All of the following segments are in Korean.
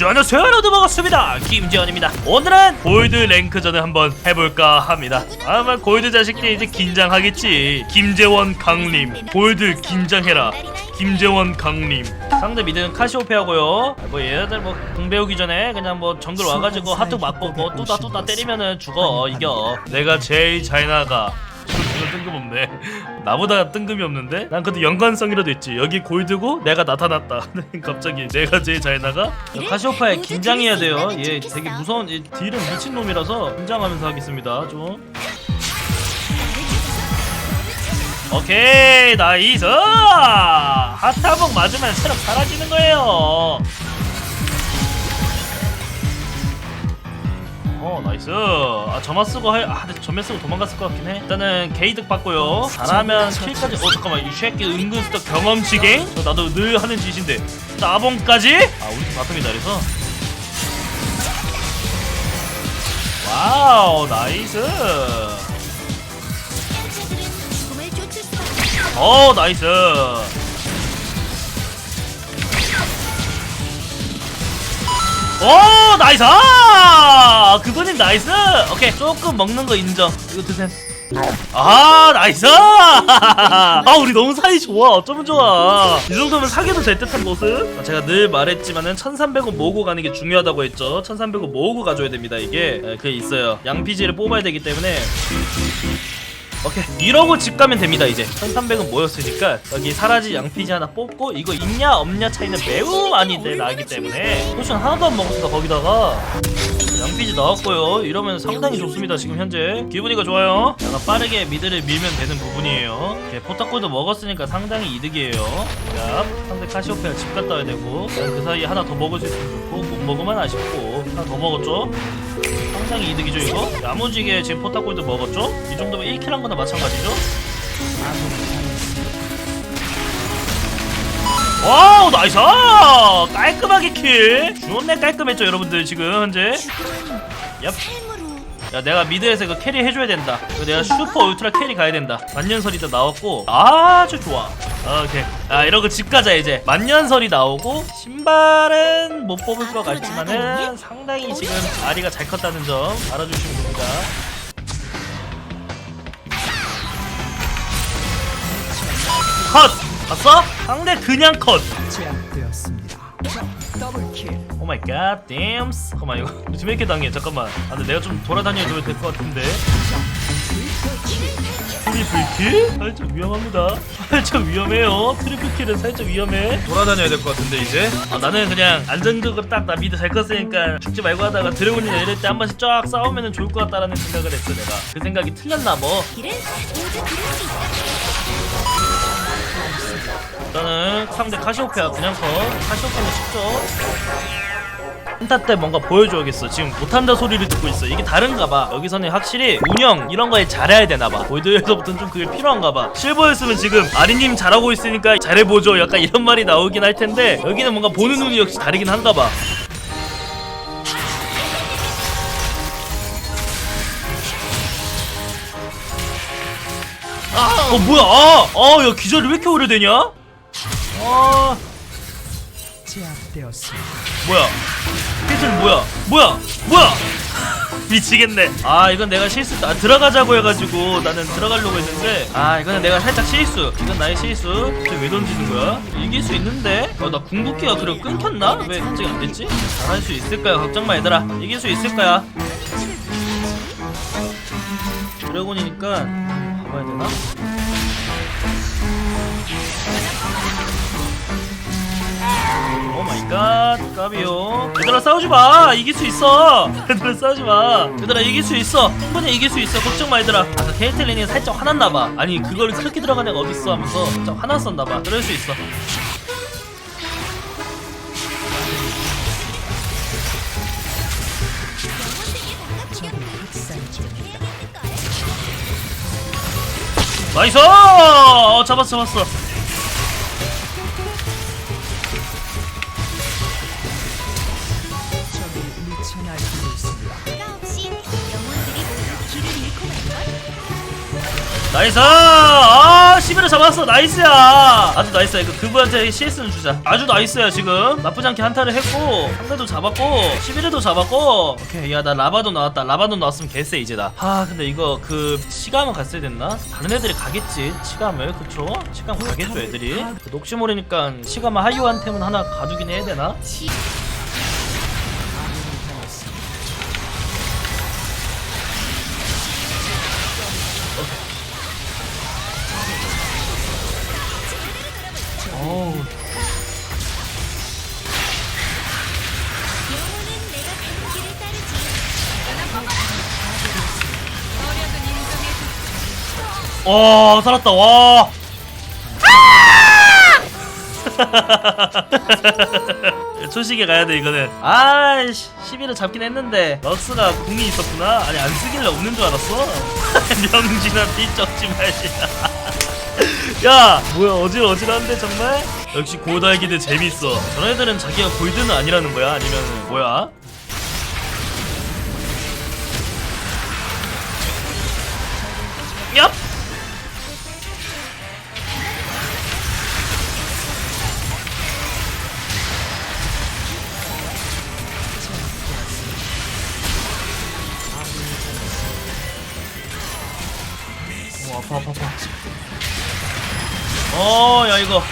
자, 안녕하세요 여러분 반갑습니다. 김지현입니다. 오늘은 골드 랭크전을 한번 해볼까 합니다. 아마 골드 자식들이 이제 긴장하겠지. 김재원 강림. 골드 긴장해라. 김재원 강림. 상대 미드는 카시오페아고요. 뭐 얘네들 뭐 공 배우기 전에 그냥 뭐 정글 와가지고 핫톡 맞고 뭐 뚜다 뚜다 때리면은 죽어 이겨. 내가 제일 잘 나가 뜬금없네. 나보다 뜬금이 없는데? 난 그래도 연관성이라도 있지. 여기 골드고 내가 나타났다. 갑자기 내가 제일 잘 나가? 카시오파에 긴장해야 돼요. 얘 되게 무서운, 얘 딜은 미친놈이라서 긴장하면서 하겠습니다. 좀. 오케이, 나이스! 핫타복 맞으면 체력 사라지는 거예요. 어 나이스. 아 점화 쓰고 할.. 아 근데 점화 쓰고 도망갔을 것 같긴 해. 일단은 게이득 받고요. 잘하면 킬까지 어 잠깐만 이 쉐끼 은근 스톱 경험치갱 저 나도 늘 하는 짓인데. 따봉까지? 아 우리 팀 바텀이다 그래서. 와우 나이스. 어 나이스 오 나이스! 아, 그분님 나이스! 오케이 조금 먹는 거 인정. 이거 드세요. 아 나이스! 아 우리 너무 사이 좋아. 어쩌면 좋아. 이 정도면 사귀도 될 듯한 모습. 아, 제가 늘 말했지만은 1300원 모으고 가는 게 중요하다고 했죠. 1300원 모으고 가줘야 됩니다 이게. 에, 그게 있어요. 양피지를 뽑아야 되기 때문에 오케이. 이러고 집 가면 됩니다 이제. 1300은 모였으니까 여기 사라진 양피지 하나 뽑고 이거 있냐 없냐 차이는 매우 많이 나기 때문에. 포션 하나도 안 먹었습니다 거기다가. 양피지 나왔고요. 이러면 상당히 좋습니다 지금 현재. 기분이가 좋아요. 약간 빠르게 미드를 밀면 되는 부분이에요. 포탑골도 먹었으니까 상당히 이득이에요. 야 상대 카시오페아 집 갔다 와야 되고. 그 사이에 하나 더 먹을 수 있으면 좋고 못 먹으면 아쉽고. 하나 더 먹었죠 상당히 이득이죠 이거? 야무지게 지금 포탑골드 먹었죠? 이 정도면 1킬 한 거나 마찬가지죠? 와우 나이스! 깔끔하게 킬! 좋네 깔끔했죠 여러분들 지금 현재? 얍. 야 내가 미드에서 이거 캐리 해줘야 된다 이거 내가 슈퍼 울트라 캐리 가야 된다 만년설이도 나왔고 아주 좋아 오케이 아 이러고 집 가자 이제 만년설이 나오고 신발은 못 뽑을 것 같지만은 상당히 지금 아리가 잘 컸다는 점 알아주시면 됩니다 컷! 봤어? 상대 그냥 컷! 제압되었습니다. 오 마이 갓, 댐스. 잠깐만 이거 지금 이렇게 당해. 잠깐만. 아 근데 내가 좀 돌아다녀도 될것 같은데. 트리플 킬? 살짝 위험합니다. 살짝 위험해요. 트리플 킬은 살짝 위험해. 돌아다녀야 될 것 같은데 이제 아 나는 그냥 안정적으로 딱 나 미드 잘 컸으니까 죽지 말고 하다가 드래곤이나 이럴 때 한 번씩 쫙 싸우면은 좋을 것 같다라는 생각을 했어 내가. 그 생각이 틀렸나 뭐. 일단은 상대 카시오페아 그냥 커 카시오페아는 쉽죠. 한타 때 뭔가 보여줘야겠어. 지금 못한다 소리를 듣고 있어. 이게 다른가 봐. 여기서는 확실히 운영 이런 거에 잘해야 되나 봐. 골드에서부터는 좀 그게 필요한가 봐. 실버였으면 지금 아리님 잘하고 있으니까 잘해보죠. 약간 이런 말이 나오긴 할 텐데 여기는 뭔가 보는 눈이 역시 다르긴 한가 봐 아, 어 뭐야? 아, 아, 야 기절이 왜 이렇게 오래되냐? 아. 뭐야? 피틀 뭐야? 뭐야? 뭐야? 미치겠네. 아 이건 내가 실수. 아 들어가자고 해가지고 나는 들어가려고 했는데 아 이거는 내가 살짝 실수. 이건 나의 실수. 쟤왜 던지는 거야? 이길 수 있는데? 어 나 궁극기가 그래 끊겼나? 왜 갑자기 안 됐지? 잘할 수 있을 거야. 걱정 마 얘들아. 이길 수 있을 거야. 드래곤이니까 가봐야 되나? 오 마이 갓 까비요. 얘들아 싸우지 마. 이길 수 있어. 얘들아 싸우지 마. 얘들아 이길 수 있어. 충분히 이길 수 있어. 걱정 마 얘들아. 아까 케이틀린이 살짝 화났나 봐. 아니 그걸 그렇게 들어간 애가 어딨어 하면서 살짝 화났었나 봐. 그럴 수 있어 나이스! 어, 잡았어 잡았어 나이스! 아 11을 잡았어. 나이스야. 아주 나이스야. 이거 그분한테 CS는 주자. 아주 나이스야 지금. 나쁘지 않게 한타를 했고 상대도 잡았고 11회도 잡았고. 오케이 야 나 라바도 나왔다. 라바도 나왔으면 개쎄 이제 나 아 근데 이거 그 시감을 갔어야 됐나? 다른 애들이 가겠지 시감을. 그쵸? 시감 가겠죠 애들이? 그 혹시 모르니까 시감 하이오한테는 하나 가두긴 해야 되나? 와 살았다. 와. 초식에 가야 돼 이거는. 아이씨 11을 잡긴 했는데 럭스가 궁이 있었구나. 아니 안 쓰길래 없는 줄 알았어. 명진아 삐쩍지 말지야 야 뭐야 어질어질한데 정말? 역시 고달기들 재밌어. 저런 애들은 자기가 골드는 아니라는 거야? 아니면 뭐야 아파 아파 아파. 어야 이거.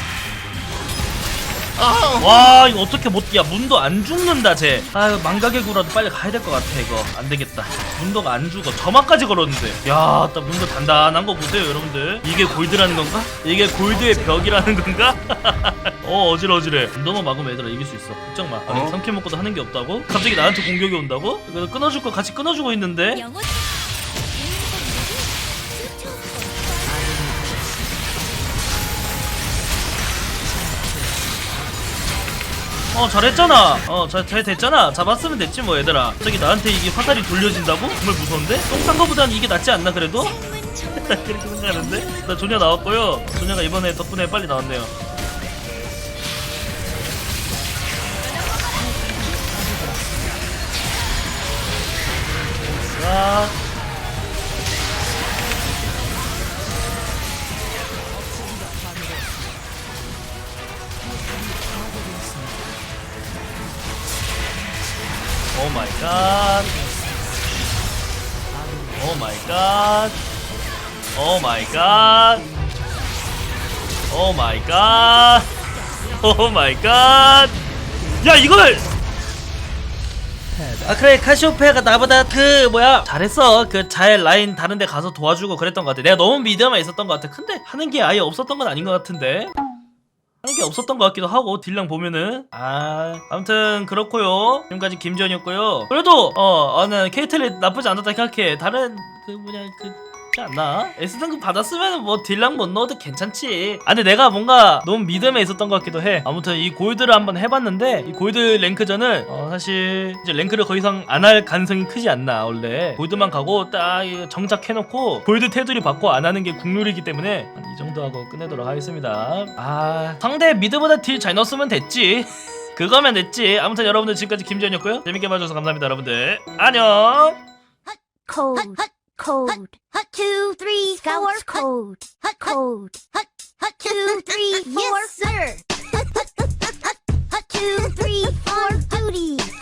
와 이거 어떻게 못야? 문도 안 죽는다 쟤. 아유 망각의 구라도 빨리 가야 될 것 같아 이거. 안 되겠다. 문도가 안 죽어. 점화까지 걸었는데. 야딱 문도 단단한 거 보세요 여러분들. 이게 골드라는 건가? 이게 골드의 벽이라는 건가? 어 어질어질해. 문도만 막으면 얘들아 이길 수 있어. 걱정 마. 아니 어? 3킬 먹고도 하는 게 없다고? 갑자기 나한테 공격이 온다고? 그래서 끊어줄 거 같이 끊어주고 있는데 어 잘했잖아 어잘 잘 됐잖아 잡았으면 됐지 뭐 얘들아 갑자기 나한테 이게 화살이 돌려진다고? 정말 무서운데? 똥싼 거보단 이게 낫지 않나 그래도? 그렇게 생각하는데? 나 조냐 나왔고요 조냐가 이번에 덕분에 빨리 나왔네요 자 오 마이 갓. 오 마이 갓. 오 마이 갓. 오 마이 갓. 오 마이 갓. 야, 이걸 아 그래 카시오페아가 나보다 그 뭐야 잘했어 그 잘 라인 다른데 가서 도와주고 그랬던 것 같아 내가 너무 미드만 있었던 것 같아 근데 하는 게 아예 없었던 건 아닌 것 같은데 하는 게 없었던 것 같기도 하고 딜량 보면은. 아. 아무튼 그렇고요. 지금까지 김지현이었고요. 그래도 어 어는 케이틀리 나쁘지 않았다 생각해. 다른 그 뭐냐 그 그렇지 않나? S등급 받았으면 뭐 딜량 못 넣어도 괜찮지. 아 근데 내가 뭔가 너무 믿음에 있었던 것 같기도 해. 아무튼 이 골드를 한번 해봤는데 이 골드 랭크전은 어 사실 이제 랭크를 더 이상 안 할 가능성이 크지 않나 원래. 골드만 가고 딱 정착해놓고 골드 테두리 받고 안 하는 게 국룰이기 때문에 한이 정도 하고 끝내도록 하겠습니다. 아 상대 미드보다 딜 잘 넣었으면 됐지. 그거면 됐지. 아무튼 여러분들 지금까지 김지현이었고요. 재밌게 봐주셔서 감사합니다 여러분들. 안녕 code. Hut, two, three, Scouts four. code. Hut, code. Hut, hut, two, three, four. Yes, sir. hut, hut, hut, hut, two, three, four. Duty.